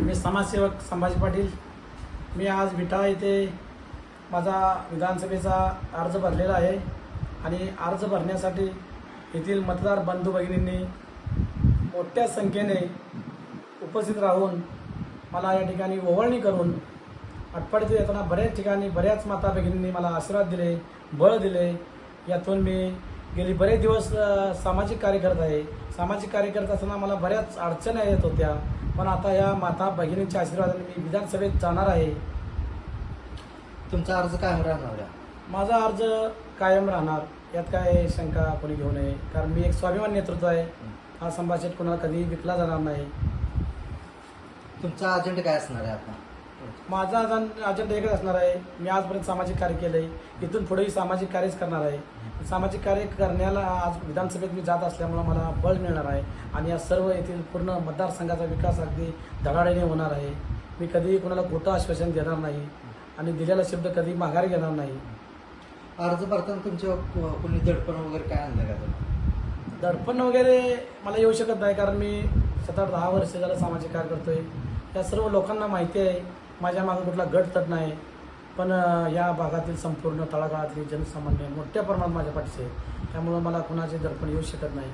मी समाजसेवक संभाजी पाटील मी आज विटा येथे माझा विधानसभेचा अर्ज भरलेला आहे आणि अर्ज भरण्यासाठी येथील मतदार बंधू भगिनींनी मोठ्या संख्येने उपस्थित राहून मला या ठिकाणी ओवळणी करून आटपाडीत येताना बऱ्याच ठिकाणी बऱ्याच माता भगिनींनी मला आशीर्वाद दिले बळ दिले. यातून मी गेली बरेच दिवस सामाजिक कार्य करत आहे. सामाजिक कार्य करत असताना मला बऱ्याच अडचणी येत होत्या. पण आता या माता भगिनींच्या आशीर्वादाने मी विधानसभेत जाणार आहे. तुमचा अर्ज काय राहणार आहे? माझा अर्ज कायम राहणार. यात काय शंका कोणी घेऊ नये. कारण मी एक स्वाभिमान नेतृत्व आहे. हा संभाषण कोणाला कधी विकला जाणार नाही. तुमचा अजेंडा काय असणार आहे आता? माझा अजन- अजेंडा एकच असणार आहे. मी आजपर्यंत सामाजिक कार्य केलं आहे इथून पुढेही सामाजिक कार्यच करणार आहे. सामाजिक कार्य करण्याला आज विधानसभेत मी जात असल्यामुळं मला बळ मिळणार आहे. आणि या सर्व येथील पूर्ण मतदारसंघाचा विकास अगदी धडाडीने होणार आहे. मी कधीही कोणाला खोटं आश्वासन देणार नाही. आणि दिलेला शब्द कधी माघारी घेणार नाही. अर्ज भरताना तुमच्या कोणी दडपण वगैरे काय आणलं का तुम्ही? दडपण वगैरे मला येऊ शकत नाही कारण मी सात आठ दहा वर्ष झालं सामाजिक कार्य करतोय. या सर्व लोकांना माहिती आहे. माझ्या मागे कुठला गट तर नाही पण या भागातील संपूर्ण तळागाळातली जनसामान्य मोठ्या प्रमाणात माझ्या पाठीचे आहे त्यामुळं मला कुणाचे दडपण येऊ शकत नाही.